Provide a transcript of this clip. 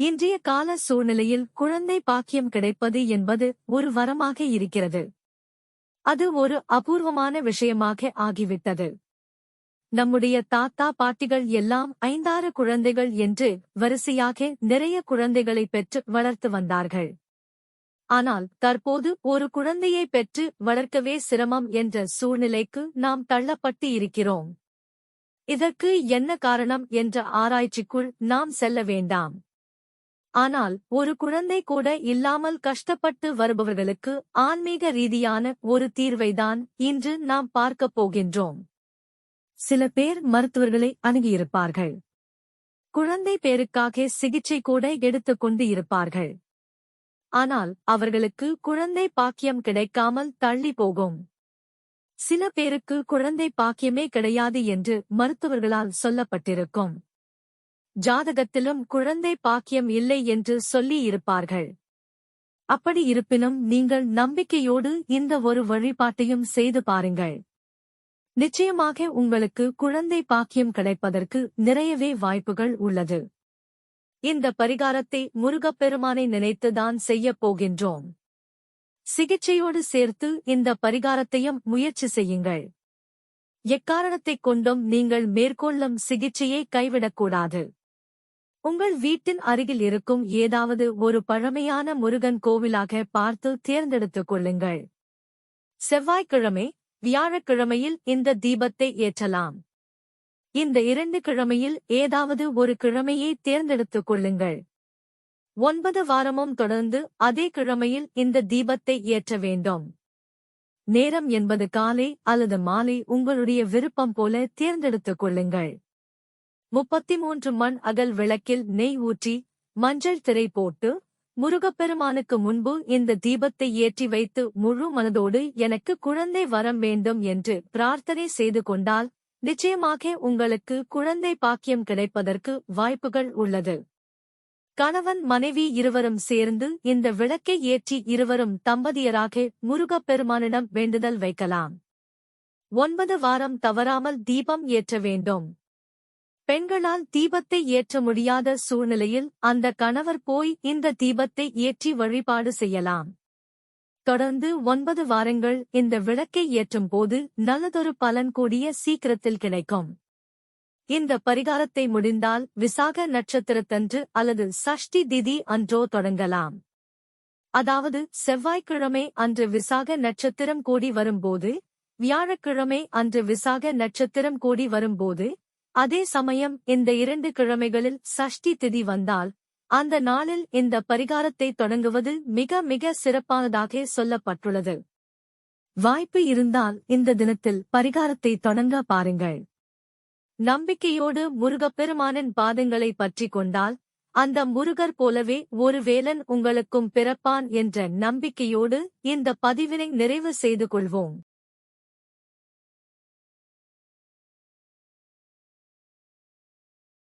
இன்றைய கால சூழ்நிலையில் குழந்தை பாக்கியம் கிடைப்பது என்பது ஒரு வரமாக இருக்கிறது. அது ஒரு அபூர்வமான விஷயமாக ஆகிவிட்டது. நம்முடைய தாத்தா பாட்டிகள் எல்லாம் ஐந்தாறு குழந்தைகள் என்று வரிசையாக நிறைய குழந்தைகளை பெற்று வளர்த்து வந்தார்கள். ஆனால் தற்போது ஒரு குழந்தையை பெற்று வளர்க்கவே சிரமம் என்ற சூழ்நிலைக்கு நாம் தள்ளப்பட்டு இருக்கிறோம். இதற்கு என்ன காரணம் என்ற ஆராய்ச்சிக்குள் நாம் செல்ல வேண்டாம். ஆனால் ஒரு குழந்தை கூட இல்லாமல் கஷ்டப்பட்டு வருபவர்களுக்கு ஆன்மீக ரீதியான ஒரு தீர்வைதான் இன்று நாம் பார்க்கப் போகின்றோம். சில பேர் மருத்துவர்களை அணுகியிருப்பார்கள். குழந்தை பேருக்காக சிகிச்சை கூட எடுத்துக் கொண்டு இருப்பார்கள். ஆனால் அவர்களுக்கு குழந்தை பாக்கியம் கிடைக்காமல் தள்ளி போகும். சில பேருக்கு குழந்தை பாக்கியமே கிடையாது என்று மருத்துவர்களால் சொல்லப்பட்டிருக்கும். ஜாதகத்திலும் குழந்தை பாக்கியம் இல்லை என்று சொல்லி இருப்பார்கள். அப்படி இருப்பினும் நீங்கள் நம்பிக்கையோடு இந்த ஒரு வழிபாட்டையும் செய்து பாருங்கள். நிச்சயமாக உங்களுக்கு குழந்தை பாக்கியம் கிடைப்பதற்கு நிறையவே வாய்ப்புகள் உள்ளது. இந்த பரிகாரத்தை முருகப்பெருமானை நினைத்துதான் செய்யப் போகின்றோம். சிகிச்சையோடு சேர்த்து இந்த பரிகாரத்தையும் முயற்சி செய்யுங்கள். எக்காரணத்தைக் கொண்டும் நீங்கள் மேற்கொள்ளும் சிகிச்சையை கைவிடக்கூடாது. உங்கள் வீட்டின் அருகில் இருக்கும் ஏதாவது ஒரு பழமையான முருகன் கோவிலாக பார்த்து தேர்ந்தெடுத்துக் கொள்ளுங்கள். செவ்வாய்க்கிழமை வியாழக்கிழமையில் இந்த தீபத்தை ஏற்றலாம். இந்த இரண்டு கிழமையில் ஏதாவது ஒரு கிழமையை தேர்ந்தெடுத்துக் கொள்ளுங்கள். ஒன்பது வாரமும் தொடர்ந்து அதே கிழமையில் இந்த தீபத்தை ஏற்ற வேண்டும். நேரம் என்பது காலை அல்லது மாலை உங்களுடைய விருப்பம் போல தேர்ந்தெடுத்துக் கொள்ளுங்கள். முப்பத்தி மூன்று மண் அகல் விளக்கில் நெய் ஊற்றி மஞ்சள் திரை போட்டு முருகப்பெருமானுக்கு முன்பு இந்த தீபத்தை ஏற்றி வைத்து முழு மனதோடு எனக்கு குழந்தை வரம் வேண்டும் என்று பிரார்த்தனை செய்து கொண்டால் நிச்சயமாக உங்களுக்கு குழந்தை பாக்கியம் கிடைப்பதற்கு வாய்ப்புகள் உள்ளது. கணவன் மனைவி இருவரும் சேர்ந்து இந்த விளக்கை ஏற்றி இருவரும் தம்பதியராக முருகப்பெருமானிடம் வேண்டுதல் வைக்கலாம். ஒன்பது வாரம் தவறாமல் தீபம் ஏற்ற வேண்டும். பெண்களால் தீபத்தை ஏற்ற முடியாத சூழ்நிலையில் அந்த கணவர் போய் இந்த தீபத்தை ஏற்றி வழிபாடு செய்யலாம். தொடர்ந்து ஒன்பது வாரங்கள் இந்த விளக்கை ஏற்றும் போது நல்லதொரு பலன் கூடிய சீக்கிரத்தில் கிடைக்கும். இந்த பரிகாரத்தை முடிந்தால் விசாக நட்சத்திரத்தன்று அல்லது சஷ்டி திதி அன்றோ தொடங்கலாம். அதாவது செவ்வாய்க்கிழமை அன்று விசாக நட்சத்திரம் கூடி வரும்போது வியாழக்கிழமை அன்று விசாக நட்சத்திரம் கூடி வரும்போது அதே சமயம் இந்த இரண்டு கிழமைகளில் சஷ்டி திதி வந்தால் அந்த நாளில் இந்த பரிகாரத்தை தொடங்குவது மிக மிக சிறப்பானதாக சொல்லப்பட்டுள்ளது. வாய்ப்பு இருந்தால் இந்த தினத்தில் பரிகாரத்தை தொடங்க பாருங்கள். நம்பிக்கையோடு முருகப்பெருமானின் பாதங்களை பற்றி கொண்டால் அந்த முருகர் போலவே ஒரு வேலன் உங்களுக்கும் பிறப்பான் என்ற நம்பிக்கையோடு இந்த பதிவினை நிறைவு செய்து கொள்வோம்.